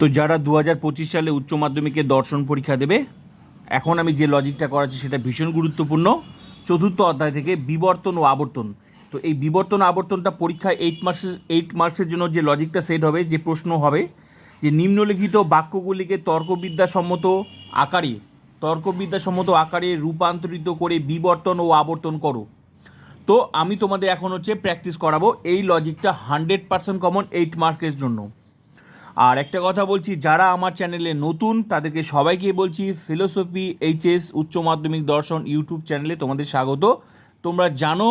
তো যারা দু হাজার পঁচিশ সালে উচ্চ মাধ্যমিকে দর্শন পরীক্ষা দেবে, এখন আমি যে লজিকটা করাচ্ছি সেটা ভীষণ গুরুত্বপূর্ণ। চতুর্থ অধ্যায় থেকে বিবর্তন ও আবর্তন। তো এই বিবর্তন আবর্তনটা পরীক্ষায় এইট মার্কসের এইট মার্কসের জন্য যে লজিকটা সেট হবে, যে প্রশ্ন হবে, যে নিম্নলিখিত বাক্যগুলিকে তর্কবিদ্যাসম্মত আকারে তর্কবিদ্যাসম্মত আকারে রূপান্তরিত করে বিবর্তন ও আবর্তন করো। তো আমি তোমাদের এখন হচ্ছে প্র্যাকটিস করাবো, এই লজিকটা হান্ড্রেড পার্সেন্ট কমন এইট মার্কের জন্য। আর একটা কথা বলছি, যারা আমার চ্যানেলে নতুন, তাদেরকে সবাইকে বলছি, ফিলোসফি, এইচএস, উচ্চ মাধ্যমিক দর্শন, ইউটিউব চ্যানেলে তোমাদের স্বাগত। তোমরা জানো,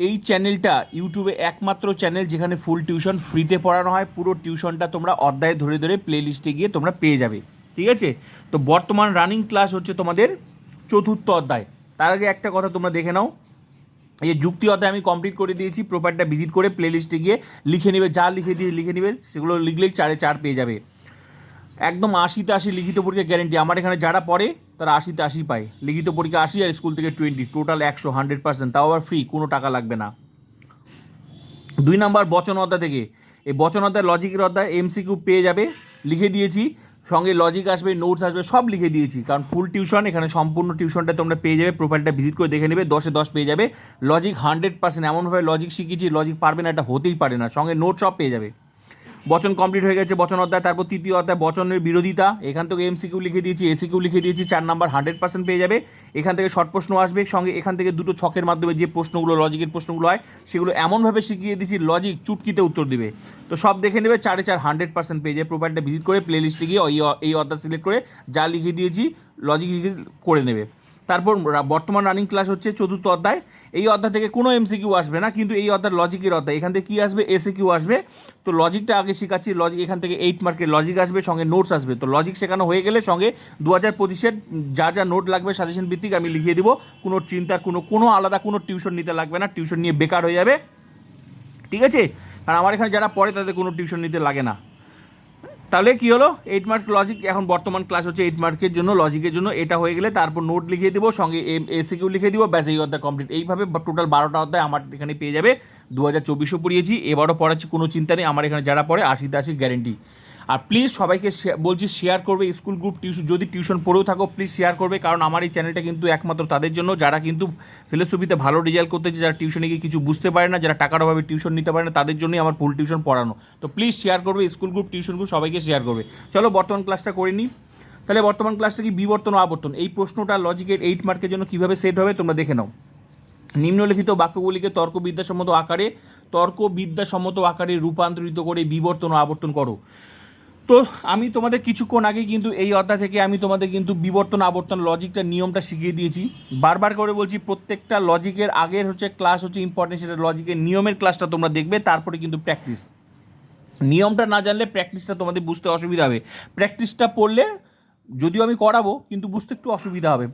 এই চ্যানেলটা ইউটিউবে একমাত্র চ্যানেল যেখানে ফুল টিউশন ফ্রিতে পড়ানো হয়। পুরো টিউশনটা তোমরা অধ্যায় ধরে ধরে প্লে লিস্টে গিয়ে তোমরা পেয়ে যাবে। ঠিক আছে? তো বর্তমান রানিং ক্লাস হচ্ছে তোমাদের চতুর্থ অধ্যায়। তার আগে একটা কথা তোমরা দেখে নাও। এই যুক্তি অধ্যায় আমি কমপ্লিট করে দিয়েছি প্রোফাইলটা ভিজিট করে প্লে লিস্টে গিয়ে লিখে নেবে, যা লিখে দিয়ে লিখে নেবে, সেগুলো লিখলেই চারে চার পেয়ে যাবে। একদম আশিতে আশি লিখিত পরীক্ষা গ্যারেন্টি আমার এখানে যারা পড়ে, তারা আশিতে আশি পায়। লিখিত পরীক্ষা আশি আর স্কুল থেকে টোয়েন্টি টোটাল একশো হান্ড্রেড পার্সেন্ট তাও আবার ফ্রি কোনো টাকা লাগবে না। দুই নাম্বার বচন অধ্যায় থেকে। এই বচন লজিকের অধ্যায় এমসিকিউ পেয়ে যাবে। লিখে দিয়েছি সঙ্গে লজিক আসবে নোটস আসবে, সব লিখে দিয়েছি। কারণ ফুল টিউশন এখানে সম্পূর্ণ টিউশনটা তোমরা পেয়ে যাবে প্রোফাইলটা ভিজিট করে দেখে নেবে, দশে দশ পেয়ে যাবে। লজিক হান্ড্রেড পার্সেন্ট এমনভাবে লজিক শিখিয়েছি লজিক পারবে না, এটা হতেই পারে না। সঙ্গে নোটস সব পেয়ে যাবে। বচন কমপ্লিট হয়ে গেছে, বচন অধ্যায়, তারপর তৃতীয় অধ্যায়, বচনের বিরোধিতা। এখান থেকে এমসিকিউ লিখে দিয়েছি এসিকিউ লিখে দিয়েছি, চার নাম্বার হান্ড্রেড পার্সেন্ট পেয়ে যাবে। এখান থেকে শর্ট প্রশ্ন আসবে, সঙ্গে এখান থেকে দুটো ছকের মাধ্যমে যে প্রশ্নগুলো লজিকের প্রশ্নগুলো হয়, সেগুলো এমনভাবে শিখিয়ে দিয়েছি লজিক চুটকিতে উত্তর দিবে। তো সব দেখে নেবে, চারে চার হান্ড্রেড পার্সেন্ট পেয়ে যাবে প্রোফাইলটা ভিজিট করে প্লে লিস্টে গিয়ে এই অধ্যায় সিলেক্ট করে যা লিখে দিয়েছি লজিক করে নেবে। তারপর বর্তমান রানিং ক্লাস হচ্ছে চতুর্থ অধ্যায়। এই অধ্যায় থেকে কোনো এমসিকিউ আসবে না, কিন্তু এই অধ্যায় লজিকের অধ্যায়। এখান থেকে কী আসবে? এসে কিউ আসবে। তো লজিকটা আগে শেখাচ্ছি লজিক এখান থেকে এইট মার্কের লজিক আসবে, সঙ্গে নোটস আসবে। তো লজিক শেখানো হয়ে গেলে সঙ্গে দু হাজার পঁচিশের যা যা নোট লাগবে সাজেশন ভিত্তিক আমি লিখিয়ে দিব। কোনো চিন্তার, কোনো কোনো আলাদা, কোনো টিউশন নিতে লাগবে না। টিউশন নিয়ে বেকার হয়ে যাবে। ঠিক আছে? আর আমার এখানে যারা পড়ে তাদের কোনো টিউশন নিতে লাগে না। তাহলে কি হলো? এইট মার্ক লজিক এখন বর্তমান ক্লাস হচ্ছে এইট মার্কের জন্য লজিকের জন্য। এটা হয়ে গেলে তারপর নোট লিখিয়ে দিব, সঙ্গে এম এসিকিউ লিখে দিব। ব্যাস, এই অধ্যায় কমপ্লিট এইভাবে টোটাল বারোটা অধ্যায় আমার এখানে পেয়ে যাবে। দু হাজার চব্বিশও পড়িয়েছি। এবারও পড়াচ্ছি কোনো চিন্তা নেই। আমার এখানে যারা পড়ে, আশিতে আশি গ্যারেন্টি আর প্লিজ সবাইকে বলছি শেয়ার করবে স্কুল গ্রুপ টিউশন যদি টিউশন পড়েও থাকো প্লিজ শেয়ার করবে, কারণ আমার এই চ্যানেলটা কিন্তু একমাত্র তাদের জন্য, যারা কিন্তু ফিলোসফিতে ভালো রেজাল্ট করতেছে যারা টিউশনে গিয়ে কিছু বুঝতে পারে না, যারা টাকার অভাবে টিউশন নিতে পারে না, তাদের জন্যই আমার ফুল টিউশন পড়ানো। তো প্লিজ শেয়ার করবে স্কুল গ্রুপ টিউশন গ্রুপ সবাইকে শেয়ার করবে। চলো বর্তমান ক্লাসটা করে নিই। তাহলে বর্তমান ক্লাসটা কি বিবর্তন আবর্তন? এই প্রশ্নটা লজিকের এইট মার্কের জন্য কীভাবে সেট হবে, তোমরা দেখে নাও। নিম্নলিখিত বাক্যগুলিকে তর্কবিদ্যাসম্মত আকারে তর্কবিদ্যাসম্মত আকারে রূপান্তরিত করে বিবর্তন আবর্তন করো। তো আমি তোমাদের কিছুক্ষণ আগে কিন্তু এই অধ্যায় থেকে আমি তোমাদের কিন্তু বিবর্তন, আবর্তন, লজিকটা, নিয়মটা শিখিয়ে দিয়েছি। বারবার করে বলছি, প্রত্যেকটা লজিকের আগের হচ্ছে ক্লাস হচ্ছে ইম্পর্টেন্ট সেটা লজিকের নিয়মের ক্লাসটা তোমরা দেখবে, তারপরে কিন্তু প্র্যাকটিস নিয়মটা না জানলে প্র্যাকটিসটা তোমাদের বুঝতে অসুবিধা হবে। প্র্যাকটিসটা পড়লে যদিও আমি করাবো, কিন্তু বুঝতে একটু অসুবিধা হবে।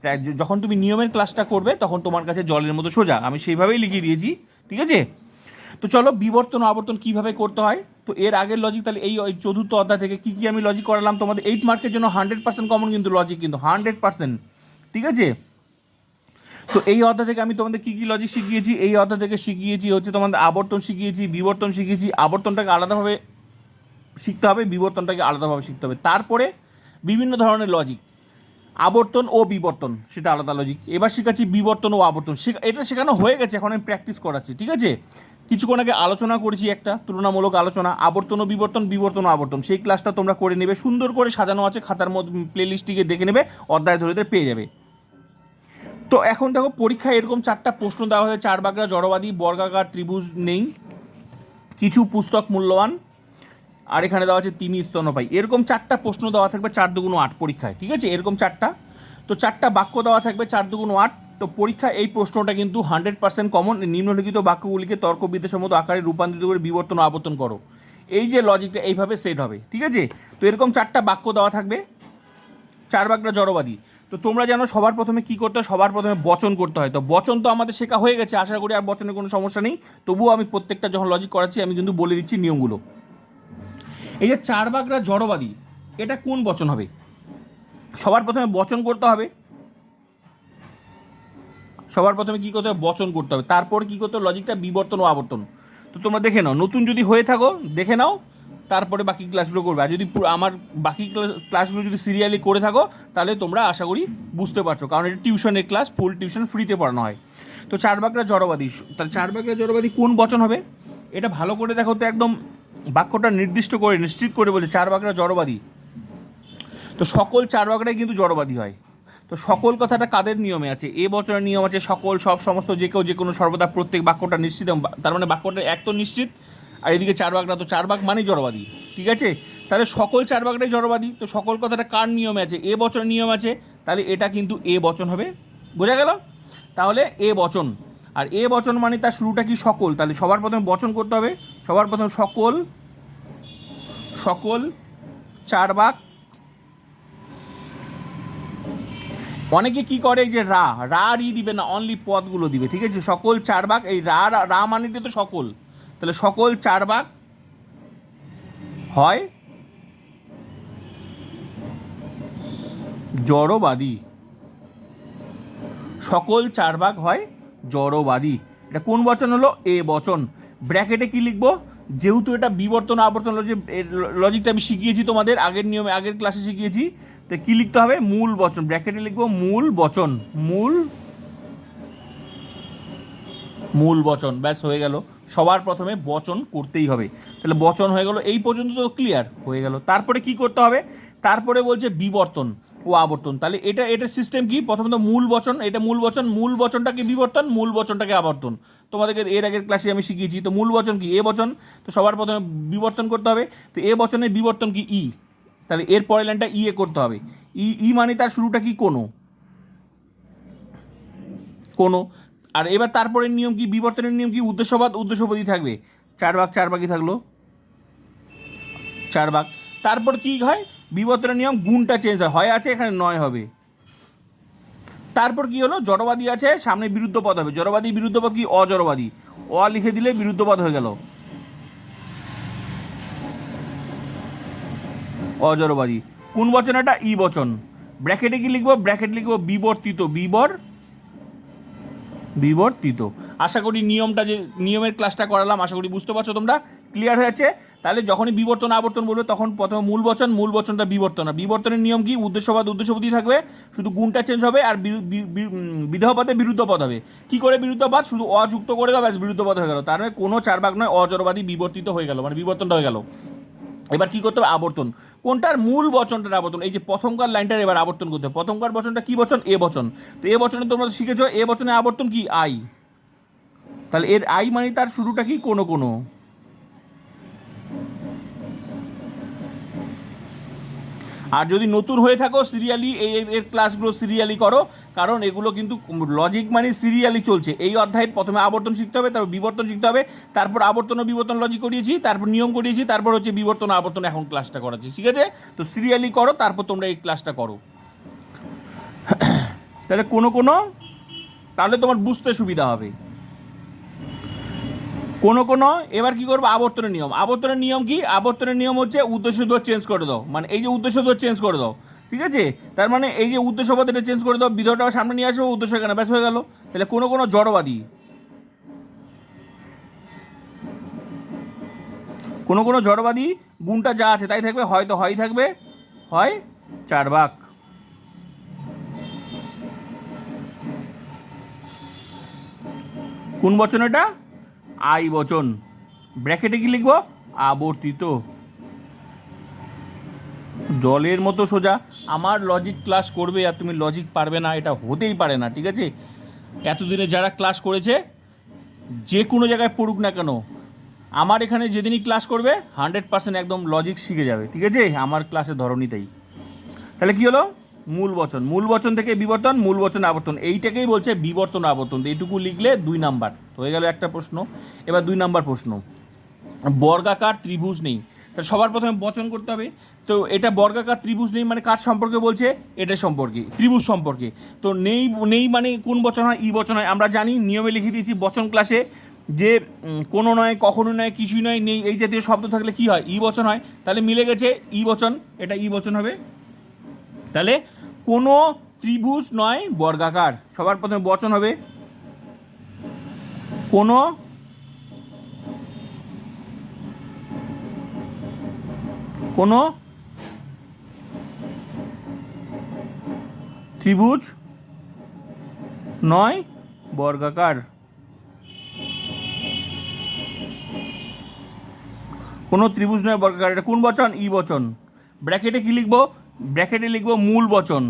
যখন তুমি নিয়মের ক্লাসটা করবে, তখন তোমার কাছে জলের মতো সোজা। আমি সেইভাবেই লিখিয়ে দিয়েছি, ঠিক আছে? তো চলো বিবর্তন আবর্তন কীভাবে করতে হয়? তো এর আগের লজিক তাহলে এই চতুর্থ অধ্যায় থেকে কি কি আমি লজিক করালাম? তোমাদের এইট মার্কের জন্য হান্ড্রেড পার্সেন্ট কমন কিন্তু লজিক কিন্তু হান্ড্রেড পার্সেন্ট ঠিক আছে? তো এই অধ্যায় থেকে আমি তোমাদের কি কি লজিক শিখিয়েছি? এই অধ্যায় থেকে শিখিয়েছি হচ্ছে তোমাদের আবর্তন শিখিয়েছি, বিবর্তন শিখিয়েছি। আবর্তনটাকে আলাদাভাবে শিখতে হবে, বিবর্তনটাকে আলাদাভাবে শিখতে হবে। তারপরে বিভিন্ন ধরনের লজিক আবর্তন ও বিবর্তন, সেটা আলাদা লজিক এবার শেখাচ্ছি বিবর্তন ও আবর্তন। এটা শেখানো হয়ে গেছে, এখন আমি প্র্যাকটিস করাচ্ছি, ঠিক আছে? কিছুক্ষণ আগে আলোচনা করেছি একটা, তুলনামূলক আলোচনা, আবর্তন ও বিবর্তন বিবর্তন ও আবর্তন। সেই ক্লাসটা তোমরা করে নেবে, সুন্দর করে সাজানো আছে, খাতার মধ্যে প্লে লিস্টটিকে দেখে নেবে, অধ্যায় ধরে পেয়ে যাবে। তো এখন দেখো, পরীক্ষায় এরকম চারটা প্রশ্ন দেওয়া হয়েছে, চার বাগড়া, জড়বাদী, বর্গাকার, ত্রিভুজ নেই, কিছু পুস্তক মূল্যবান। আর এখানে দেওয়া আছে তিমি স্তনপাই এরকম চারটা প্রশ্ন দেওয়া থাকবে চার দুগুণ আট পরীক্ষায়, ঠিক আছে? এরকম চারটা। তো চারটা বাক্য দেওয়া থাকবে চার দুগুণ আট। তো পরীক্ষা এই প্রশ্নটা কিন্তু হান্ড্রেড পার্সেন্ট কমন নিম্নলিখিত বাক্যগুলিকে তর্কবিদ্যাসম্মত আকারে রূপান্তরিত করে বিবর্তন আবর্তন করো। এই যে লজিকটা এইভাবে সেট হবে, ঠিক আছে? তো এরকম চারটা বাক্য দেওয়া থাকবে। চার বাক্যটা জড়বাদী। তো তোমরা জানো সবার প্রথমে কি করতে হয়? সবার প্রথমে বচন করতে হয়। তো বচন তো আমাদের শেখা হয়ে গেছে, আশা করি আর বচনের কোনো সমস্যা নেই। তবুও আমি প্রত্যেকটা যখন লজিক করাচ্ছি, আমি কিন্তু বলে দিচ্ছি নিয়মগুলো। এই যে চার বাগড়া জড়বাদী, এটা কোন বচন হবে? সবার প্রথমে বচন করতে হবে। সবার প্রথমে কি করতে হবে? বচন করতে হবে। তারপর কি করতে হবে? লজিকটা বিবর্তন ও আবর্তন। তো তোমরা দেখে নাও, নতুন যদি হয়ে থাকো, দেখে নাও, তারপরে বাকি ক্লাসগুলো করবে। আর যদি আমার বাকি ক্লাসগুলো যদি সিরিয়ালি করে থাকো, তাহলে তোমরা আশা করি বুঝতে পারছ। কারণ এটা টিউশনের ক্লাস ফুল টিউশন ফ্রিতে পড়ানো হয়। তো চার বাকরা জড়বাদী, তাহলে চার বাকরা জড়বাদী কোন বচন হবে? এটা ভালো করে দেখো তো একদম বাক্যটা নির্দিষ্ট করে, নিশ্চিত করে বলছে, চার বাকরা জড়বাদী। তো সকল চার বাকরাই কিন্তু জড়বাদী হয়। তো সকল কথাটা কাদের নিয়মে আছে? এ বছরের নিয়ম আছে, সকল, সব সমস্ত, যে কেউ যে কোনো সর্বদা প্রত্যেক বাক্যটা নিশ্চিত তার মানে বাক্যটা এক তো নিশ্চিত, আর এদিকে চার বাকরা তো চার বাক মানেই জড়বাদী। ঠিক আছে? তাহলে সকল চার বাকটাই জড়বাদী, তো সকল কথাটা কার নিয়মে আছে? এ বছরের নিয়ম আছে, তাহলে এটা কিন্তু এ বচন হবে। বোঝা গেল? তাহলে এ বচন। আর এ বচন মানে তার শুরুটা কি সকল? তাহলে সবার প্রথমে বচন করতে হবে। সবার প্রথমে সকল সকল, চার বাক। অনেকে কি করে? যে রা রা, রি দিবে না অনলি পদগুলো দিবে, ঠিক আছে? সকল, চার ভাগ এই রা, রা- মানেটা তো সকল। তাহলে সকল, চার বাক হয় জড়বাদী। সকল, চার ভাগ হয় জড়বাদী। এটা কোন বচন হলো? এ বচন। ব্র্যাকেটে কি লিখব? যেহেতু এটা বিবর্তন আবর্তন লজিকটা আমি শিখিয়েছি তোমাদের, আগের নিয়মে, আগের ক্লাসে শিখিয়েছি। তো কি লিখতে হবে? মূল বচন। ব্র্যাকেটে লিখব মূল বচন। মূল মূল বচন। ব্যাস, হয়ে গেল। সবার প্রথমে বচন করতেই হবে। তাহলে বচন হয়ে গেল। এই পর্যন্ত তো ক্লিয়ার হয়ে গেল। তারপরে কি করতে হবে? তারপরে বলছে বিবর্তন ও আবর্তন। তাহলে এটা এটার সিস্টেম কি? প্রথমত মূল বচন, এটা মূল বচন, মূল বচনটাকে বিবর্তন? মূল বচনটাকে আবর্তন। তোমাদেরকে এর আগের ক্লাসে আমি শিখিয়েছি। তো মূল বচন কি? এ বচন। তো সবার প্রথমে বিবর্তন করতে হবে। তো এ বচনের বিবর্তন কি? ই। তাহলে এর পরের লাইনটা ই এ করতে হবে। ই ই মানে তার শুরুটা কি? কোনো। কোনো। আর এবার তারপরে নিয়ম কি? বিবর্তনের নিয়ম কি? উদ্দেশ্যবাদ উদ্দেশ্যবাদী থাকবে। চার ভাগ, চার ভাগই থাকল। চার ভাগ। তারপর কি হয়? বিবর্তনের নিয়ম গুণটা চেঞ্জ হয়। হয় আছে, এখানে নয় হবে। তারপর কি হলো? জড়বাদী আছে, সামনে বিরুদ্ধ পদ হবে। জড়বাদী বিরুদ্ধ পদ কি? অজড়বাদী। অ লিখে দিলে বিরুদ্ধ পদ হয়ে গেল। অজড়বাদী। কোন বচন এটা? ই বচন। ব্র্যাকেটে কি লিখব? ব্র্যাকেট লিখব বিবর্তিত। বিবর, বিবর্তিত। আশা করি নিয়মটা যে, নিয়মের ক্লাসটা করালাম, আশা করি বুঝতে পারছ তোমরা। ক্লিয়ার হয়েছে তাহলে যখনই বিবর্তন আবর্তন বলবে তখন প্রথমে মূল বচন মূল বচনটা বিবর্তন। আর বিবর্তনের নিয়ম কি? উদ্দেশ্যবাদ উদ্দেশ্যপতি থাকবে শুধু গুণটা চেঞ্জ হবে আর বিরু- বি- বি- উম, বিদেহ পদে বিরুদ্ধ পদ হবে। কি করে বিরুদ্ধ পদ? শুধু অযুক্ত করে ব্যাস বিরুদ্ধ পদ হয়ে গেল। তার মানে কোনো চার ভাগ নয় অজরবাদী বিবর্তিত হয়ে গেল মানে বিবর্তনটা হয়ে গেল। এবার কি করতে হবে? আবর্তন। কোনটার মূল বচনটার আবর্তন? এই যে প্রথমকার লাইনটার এবার আবর্তন করতে হবে। প্রথমকার বচনটা কি বচন? এ বচন। তো এ বচনে তোমরা শিখেছো এ বচনে আবর্তন কি? আই। তাহলে এর আই মানে তার শুরুটা কি? কোনো কোনো। আর যদি নতুন হয়ে থাকো সিরিয়ালি, এই এর ক্লাসগুলো সিরিয়ালি করো, কারণ এগুলো কিন্তু লজিক মানে সিরিয়ালি চলছে। এই অধ্যায়ের প্রথমে আবর্তন শিখতে হবে, তারপর বিবর্তন শিখতে হবে, তারপর আবর্তন ও বিবর্তন লজিক করিয়েছি, তারপর নিয়ম করিয়েছি, তারপর হচ্ছে বিবর্তন আবর্তন এখন ক্লাসটা করাচ্ছি, ঠিক আছে? তো সিরিয়ালি করো, তারপর তোমরা এই ক্লাসটা করো। তাহলে কোনো কোনো? তাহলে তোমার বুঝতে সুবিধা হবে। কোনো কোনো, এবার কি করব? আবর্তনের নিয়ম। আবর্তনের নিয়ম কি? আবর্তনের নিয়ম হচ্ছে উদ্দেশ্য দোষ চেঞ্জ করে দাও। মানে এই যে উদ্দেশ্য দোষ চেঞ্জ করে দাও। ঠিক আছে? তার মানে এই যে উদ্দেশ্য পদ এটা চেঞ্জ করে দাও বিধটা সামনে নিয়ে আসব, উদ্দেশ্য এখানে ব্যাস হয়ে গেল। তাহলে কোনো কোনো জড়বাদী, কোনো কোনো জড়বাদী গুণটা যা আছে তাই থাকবে হয়তো হয় থাকবে, হয় চার ভাগ। কোন বচন এটা? আই বচন। ব্র্যাকেটে কি লিখব? আবর্তিত। জলের মতো সোজা। আমার লজিক ক্লাস করবে আর তুমি লজিক পারবে না, এটা হতেই পারে না, ঠিক আছে? এতদিনে যারা ক্লাস করেছে, যে কোনো জায়গায় পড়ুক না কেন, আমার এখানে যেদিনই ক্লাস করবে হান্ড্রেড পার্সেন্ট একদম লজিক শিখে যাবে, ঠিক আছে? আমার ক্লাসের ধরনই তাই। তাহলে কি হলো? মূল বচন। মূল বচন থেকে বিবর্তন, মূল বচন আবর্তন। এইটাকেই বলছে বিবর্তন আবর্তন। এইটুকু লিখলে দুই নাম্বার। হয়ে গেল একটা প্রশ্ন। এবার দুই নাম্বার প্রশ্ন। বর্গাকার ত্রিভুজ নেই। তা সবার প্রথমে বচন করতে হবে। তো এটা বর্গাকার ত্রিভুজ নেই মানে কার সম্পর্কে বলছে? এটা সম্পর্কে, ত্রিভুজ সম্পর্কে। তো নেই নেই মানে কোন বচন হয়? ই বচন হয়। আমরা জানি, নিয়মে লিখে দিয়েছি বচন ক্লাসে যে কোনো নয়, কখনো নয়, কিছুই নয়, নেই, এই জাতীয় শব্দ থাকলে কি হয়? ই বচন হয়। তাহলে মিলে গেছে ই বচন। এটা ই বচন হবে। তাহলে কোনো ত্রিভুজ নয় বর্গাকার। সবার প্রথমে বচন হবে। কোনো কোনো ত্রিভুজ নয় বর্গাকার। কোনো ত্রিভুজ নয় বর্গাকার, এটা কোন বচন? ই বচন। ব্র্যাকেটে কি লিখব? ব্র্যাকেটে লিখব মূল বচন।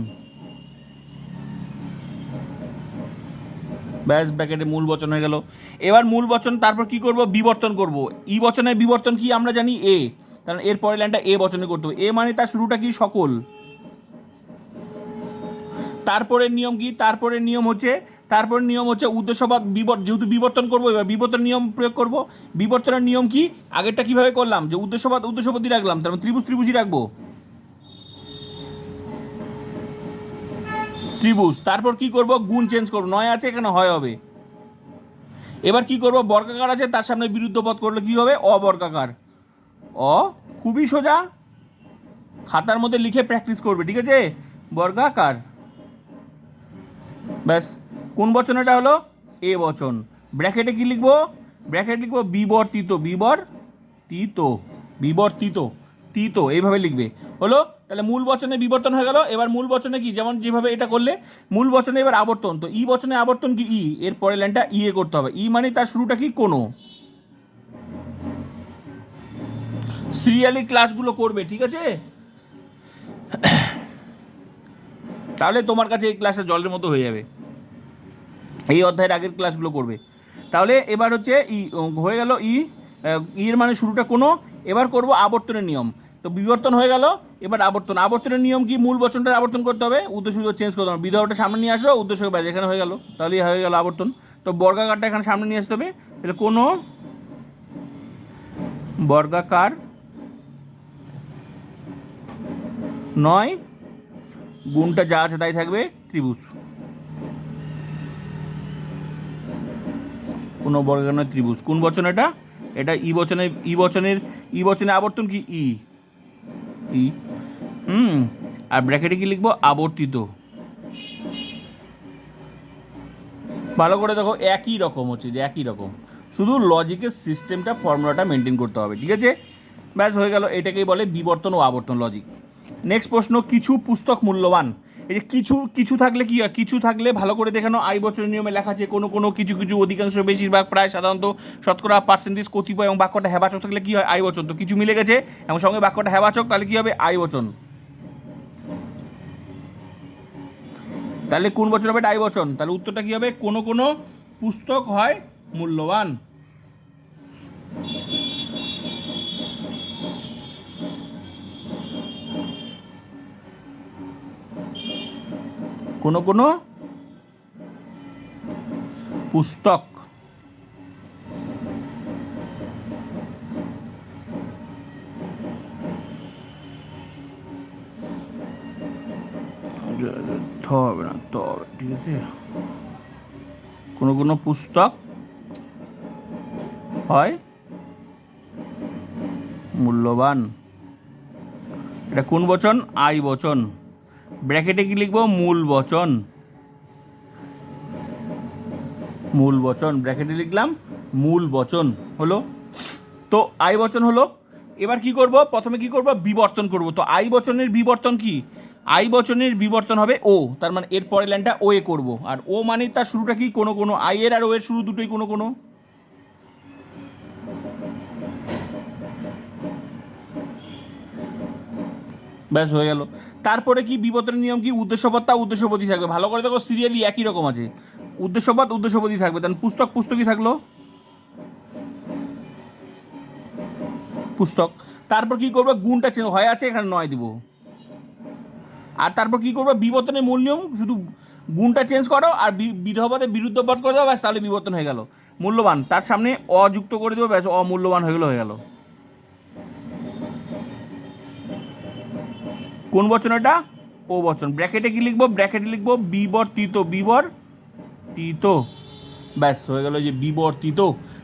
ব্যাস ব্র্যাকেটে মূল বচন হয়ে গেল। এবার মূল বচন, তারপর কি করব? বিবর্তন করব। ই বচনের বিবর্তন কি? আমরা জানি এ। কারণ এর পরের লাইনটা এ বচনে করতে হবে। এ মানে তার শুরুটা কি? সকল। তারপরের নিয়ম কি? তারপরের নিয়ম হচ্ছে, তারপরের নিয়ম হচ্ছে উদ্দেশ্যবাদ, বিবর, যেহেতু বিবর্তন করব, এবার বিবর্তন নিয়ম প্রয়োগ করব। বিবর্তনের নিয়ম কি? আগেরটা কীভাবে করলাম? যে উদ্দেশ্যবাদ, উদ্দেশ্যপতি রাখলাম। তারপর ত্রিভুজ ত্রিভুজই রাখব। ত্রিভুজ, তারপর কি করব? গুণ চেঞ্জ করব। নয় আছে, এখানে হয় হবে। এবার কি করব? বর্গাকার আছে, তার সামনে বিরুদ্ধ পথ করলে কি হবে? অবর্গাকার। অ, খুবই সোজা। খাতার মধ্যে লিখে প্র্যাকটিস করবে, ঠিক আছে? বর্গাকার। ব্যাস, কোন বচন এটা হলো? এ বচন। ব্র্যাকেটে কি লিখব? ব্র্যাকেট লিখব বিবর্তিত বিবর্তিত বিবর্তিত, তিত, এইভাবে লিখবে। হলো তাহলে মূল বচনে বিবর্তন হয়ে গেল। এবার মূল বচনে কি? যেমন যেভাবে এটা করলে, মূল বচনে এবার আবর্তন। তো ই বচনে আবর্তন কি? ই। এর পরের লাইনটা ই এ করতে হবে। ই মানে তার শুরুটা কি? কোনো। সিরিয়ালি ক্লাসগুলো করবে, ঠিক আছে? তাহলে তোমার কাছে এই ক্লাসটা জলের মতো হয়ে যাবে। এই অধ্যায়ের আগের ক্লাসগুলো করবে। তাহলে এবার হচ্ছে ই, হয়ে গেল ই। ইর মানে শুরুটা কোনো। এবার করব আবর্তনের নিয়ম। তো বিবর্তন হয়ে গেল, এবার আবর্তন। আবর্তনের নিয়ম কি? মূল বচনটা আবর্তন করতে হবে। উদ্দেশ্য চেঞ্জ করতে হবে। বিধবাটা সামনে নিয়ে আসো, উদ্দেশ্য ব্যাস, এখানে হয়ে গেল। তাহলে হয়ে গেল আবর্তন। তো বর্গাকারটা এখানে সামনে নিয়ে আসতে হবে। তাহলে কোনো বর্গাকার নয়, গুণটা যা আছে তাই থাকবে ত্রিভুজ। কোনো বর্গাকার নয়, ত্রিভুজ। কোন বচন এটা? এটা ই বচনে ই বচনের, ই বচনে আবর্তন কি? ই। ই। হুম, আর ব্র্যাকেটে কি লিখব? আবর্তিত। ভালো করে দেখো, একই রকম হচ্ছে, যে একই রকম। শুধু লজিকের সিস্টেমটা ফর্মুলাটা মেনটেন করতে হবে, ঠিক আছে? ব্যাস হয়ে গেল, এটাকেই বলে বিবর্তন ও আবর্তন লজিক নেক্সট প্রশ্ন, কিছু পুস্তক মূল্যবান। এই যে কিছু কিছু থাকলে কি হয়? কিছু থাকলে ভালো করে দেখানো আই বছরের নিয়মে লেখা আছে, কোনো কোনো, কিছু কিছু অধিকাংশ বেশিরভাগ প্রায় সাধারণত শতকরা পার্সেন্টেজ কতিপয় এবং বাক্যটা হেবাচক থাকলে কি হয়? আই বচন। তো কিছু মিলে গেছে, এবং সঙ্গে বাক্যটা হেবাচক তাহলে কি হবে? আই বচন। তাহলে কোন বছর হবে? আই বচন। তাহলে উত্তরটা কি হবে? কোনো কোনো পুস্তক হয় মূল্যবান। কোনো কোনো পুস্তক। হবে না ত হবে, ঠিক আছে? কোনো কোনো পুস্তক হয় মূল্যবান। এটা কোন বচন? আই বচন। ব্র্যাকেটে কি লিখব? মূল বচন। মূল বচন, ব্র্যাকেটে লিখলাম মূল বচন হলো। তো আই বচন হলো, এবার কি করব? প্রথমে কি করব? বিবর্তন করব। তো আই বচনের বিবর্তন কি? আই বচনের বিবর্তন হবে ও, তার মানে এর পরের লাইনটা ও এ করব। আর ও মানে তার শুরুটা কি? কোনো কোনো, আই এর আর ও এর শুরু দুটোই কোনো কোনো। ব্যাস, হয়ে গেল। তারপরে কি বিবর্তনের নিয়ম কি? উদ্দেশ্যপদ তা উদ্দেশ্যপদই থাকবে। ভালো করে দেখো সিরিয়ালি একই রকম আছে। উদ্দেশ্যপদ উদ্দেশ্যপদই থাকবে। দেন পুস্তক, পুস্তকই থাকল। পুস্তক। তারপর কি করব? গুণটা চেঞ্জ হয়, আছে, এখানে নয় দিব। আর তারপর কি করব? বিবর্তনের মূল নিয়ম, শুধু গুণটা চেঞ্জ করো, আর বি- বিধবাদে বিরুদ্ধ পদ করে দাও, ব্যাস, তাহলে বিবর্তন হয়ে গেল। মূল্যবান। তার সামনে অযুক্ত করে দেবো ব্যাস, অমূল্যবান হয়ে গেলো, হয়ে গেল। কোন বচন এটা? ও বচন। ব্র্যাকেটে কি লিখব? ব্র্যাকেটে লিখব বিবর্তিত বিবর্তিত ব্যাস, হয়ে গেল যে বিবর্তিত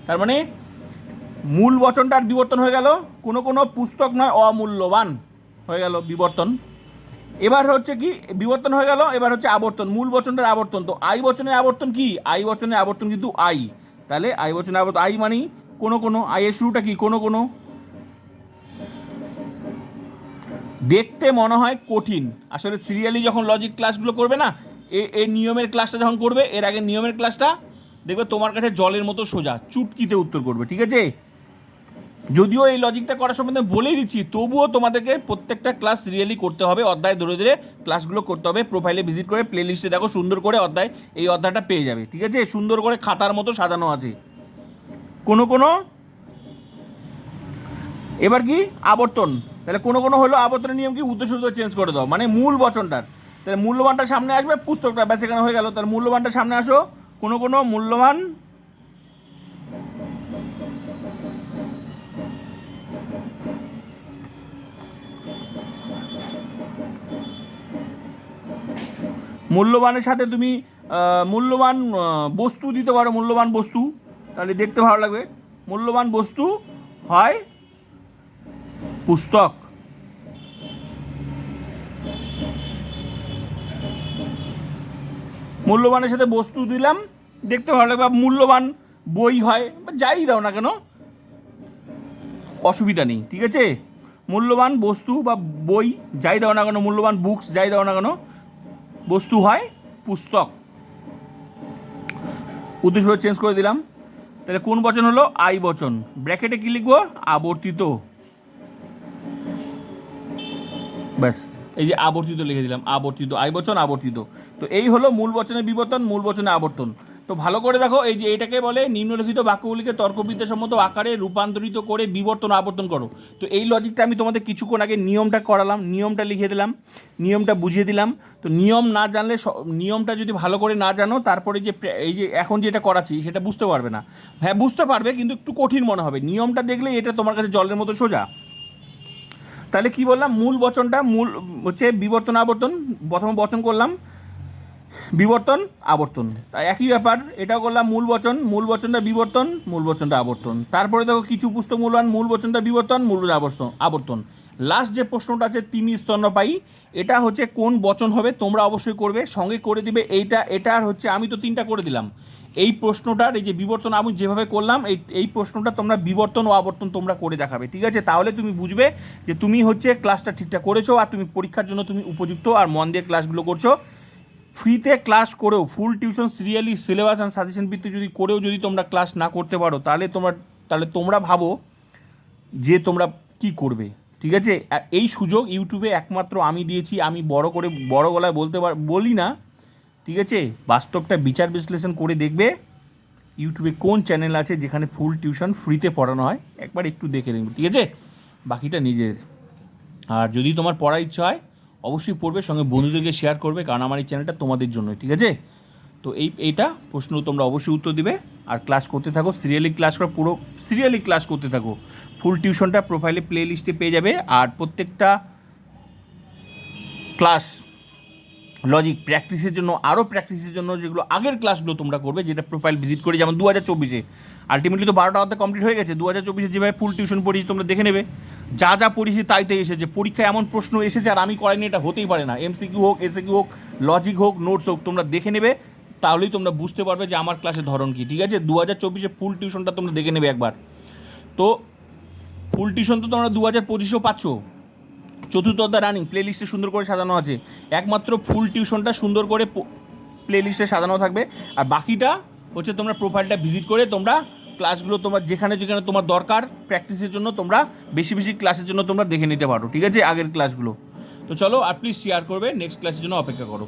তার মানে মূল বচনটার বিবর্তন হয়ে গেল। কোনো কোনো পুস্তক নয়, অমূল্যবান। হয়ে গেল বিবর্তন। এবার হচ্ছে কি, বিবর্তন হয়ে গেল, এবার হচ্ছে আবর্তন। মূল বচনটার আবর্তন তো। আই বচনের আবর্তন কি? আই বচনের আবর্তন কিন্তু আই। তাহলে আই বচনের আবর্তন, আই মানেই কোনো কোনো, আই এর শুরুটা কি? কোনো কোনো। দেখতে মনে হয় কঠিন। আসলে সিরিয়ালি যখন লজিক ক্লাসগুলো করবে না, এ- এই নিয়মের ক্লাসটা যখন করবে, এর আগে নিয়মের ক্লাসটা দেখবে তোমার কাছে জলের মতো সোজা, চুটকিতে উত্তর করবে, ঠিক আছে? যদিও এই লজিকটা করার সম্বন্ধে বলেই দিচ্ছি, তবুও তোমাদেরকে প্রত্যেকটা ক্লাস রিয়েলি করতে হবে, অধ্যায় ধরে ধরে ক্লাসগুলো করতে হবে প্রোফাইলে ভিজিট করে প্লে লিস্টে দেখো, সুন্দর করে অধ্যায় এই অধ্যায়টা পেয়ে যাবে, ঠিক আছে? সুন্দর করে খাতার মতো সাজানো আছে। কোনো কোনো? এবার কি? আবর্তন। তাহলে কোনো কোনো হলো আবর্তনের নিয়ম কি? উদ্দেশ্য চেঞ্জ করে দাও। মানে মূল বচনটার। তাহলে মূল্যবানটা সামনে আসবে, পুস্তকটা, ব্যাস, এখানে হয়ে গেল। তাহলে মূল্যবানটা সামনে আসো। কোনো কোনো মূল্যবান মূল্যবানের সাথে তুমি মূল্যবান বস্তু দিতে পারো, মূল্যবান বস্তু। তাহলে দেখতে ভালো লাগবে। মূল্যবান বস্তু হয় পুস্তক। মূল্যবানের সাথে বস্তু দিলাম। দেখতে ভালো লাগবে মূল্যবান বই হয়, বা যাই দাও না কেন, অসুবিধা নেই, ঠিক আছে? মূল্যবান বস্তু বা বই যাই দাও না কেন, মূল্যবান বুকস যাই দাও না কেন, বস্তু হয় পুস্তক। উদ্দেশ্য চেঞ্জ করে দিলাম। তাহলে কোন বচন হলো? আই বচন। ব্র্যাকেটে কি লিখব? আবর্তিত। ব্যাস। এই যে আবর্তিত লিখে দিলাম, আবর্তিত আই বচন আবর্তিত। তো এই হলো মূল বচনের বিবর্তন, মূল বচনে আবর্তন। তো ভালো করে দেখো, এই যে এটাকে বলে নিম্নলিখিত বাক্যগুলিকে তর্কবিদ্যাসম্মত আকারে রূপান্তরিত করে বিবর্তন আবর্তন করো। তো এই লজিকটা আমি তোমাদের কিছুক্ষণ আগে নিয়মটা করালাম, নিয়মটা লিখে দিলাম, নিয়মটা বুঝিয়ে দিলাম। তো নিয়ম না জানলে নিয়মটা যদি ভালো করে না জানো, তারপরে যে এই যে এখন যেটা করাচ্ছি, সেটা বুঝতে পারবে না। হ্যাঁ বুঝতে পারবে, কিন্তু একটু কঠিন মনে হবে। নিয়মটা দেখলে এটা তোমার কাছে জলের মতো সোজা। তাহলে কি বললাম? মূল বচনটা, মূল হচ্ছে বিবর্তন, আবর্তন। প্রথম বচন করলাম। বিবর্তন, আবর্তন। তাই একই ব্যাপার, এটাও করলাম মূল বচন। মূল বচনটা বিবর্তন, মূল বচনটা আবর্তন। তারপরে দেখো কিছু পুস্তক মূলবান মূল বচনটা বিবর্তন, মূল আবর্তন আবর্তন। লাস্ট যে প্রশ্নটা আছে, তিমি স্তন্যপায়ী এটা হচ্ছে কোন বচন হবে, তোমরা অবশ্যই করবে। সঙ্গে করে দিবে এইটা, এটা আর হচ্ছে, আমি তো তিনটা করে দিলাম। এই প্রশ্নটার এই যে বিবর্তন আমি যেভাবে করলাম, এই এই প্রশ্নটা তোমরা বিবর্তন ও আবর্তন তোমরা করে দেখাবে, ঠিক আছে? তাহলে তুমি বুঝবে যে তুমি হচ্ছে ক্লাসটা ঠিকঠাক করেছ আর তুমি পরীক্ষার জন্য তুমি উপযুক্ত আর মন দিয়ে ক্লাসগুলো করছ। ফ্রিতে ক্লাস করেও full tuition serially syllabus and suggestion ভিত্তিক যদি করেও যদি তোমরা ক্লাস না করতে পারো, তাহলে তোমরা তাহলে তোমরা ভাবো যে তোমরা কি করবে, ঠিক আছে? এই সুযোগ ইউটিউবে একমাত্র আমি দিয়েছি, আমি বড় করে, বড় গলায় বলতে পার, বলি না ঠিক আছে? বাস্তবটা বিচার বিশ্লেষণ করে দেখবে। ইউটিউবে কোন চ্যানেল আছে যেখানে ফুল টিউশন ফ্রিতে পড়ানো হয়? একবার একটু দেখে নেবে, ঠিক আছে? বাকিটা নিজের। আর যদি তোমার পড়ার ইচ্ছা হয়, অবশ্যই পড়বে, সঙ্গে বন্ধুদেরকে শেয়ার করবে, কারণ আমার এই চ্যানেলটা তোমাদের জন্য ঠিক আছে? তো এই, এইটা প্রশ্ন তোমরা অবশ্যই উত্তর দিবে। আর ক্লাস করতে থাকো সিরিয়ালি ক্লাস করা, পুরো সিরিয়ালি ক্লাস করতে থাকো। ফুল টিউশনটা প্রোফাইলে প্লে লিস্টে পেয়ে যাবে। আর প্রত্যেকটা ক্লাস লজিক প্র্যাকটিসের জন্য আরও প্র্যাকটিসের জন্য যেগুলো আগের ক্লাসগুলো তোমরা করবে, যেটা প্রোফাইল ভিজিট করে, যেমন দু হাজার চব্বিশে। আলটিমেটলি তো বারোটা অর্ধে কমপ্লিট হয়ে গেছে দু হাজার চব্বিশে যেভাবে ফুল টিউশন পড়িয়েছি তোমরা দেখে নেবে। যা যা পড়িয়েছি তাই তাই এসেছে। পরীক্ষায় এমন প্রশ্ন এসেছে আর আমি করাইনি, এটা হতেই পারে না। এমসিকিউ হোক এসিকিউ হোক লজিক হোক নোটস হোক, তোমরা দেখে নেবে, তাহলেই তোমরা বুঝতে পারবে যে আমার ক্লাসের ধরন কী, ঠিক আছে? দু হাজার চব্বিশে ফুল টিউশনটা তোমরা দেখে নেবে একবার। তো ফুল টিউশন তো তোমরা দু হাজার পঁচিশেও পাচ্ছ। চতুর্থ অধ্যায় রানিং প্লে লিস্টে সুন্দর করে সাজানো আছে। একমাত্র ফুল টিউশনটা সুন্দর করে প্লে লিস্টে সাজানো থাকবে। আর বাকিটা হচ্ছে তোমরা প্রোফাইলটা ভিজিট করে তোমরা ক্লাসগুলো তোমার যেখানে যেখানে তোমার দরকার প্র্যাকটিসের জন্য তোমরা বেশি বেশি ক্লাসের জন্য তোমরা দেখে নিতে পারো, ঠিক আছে? আগের ক্লাসগুলো তো চলো, আর প্লিজ শেয়ার করবে নেক্সট ক্লাসের জন্য অপেক্ষা করো।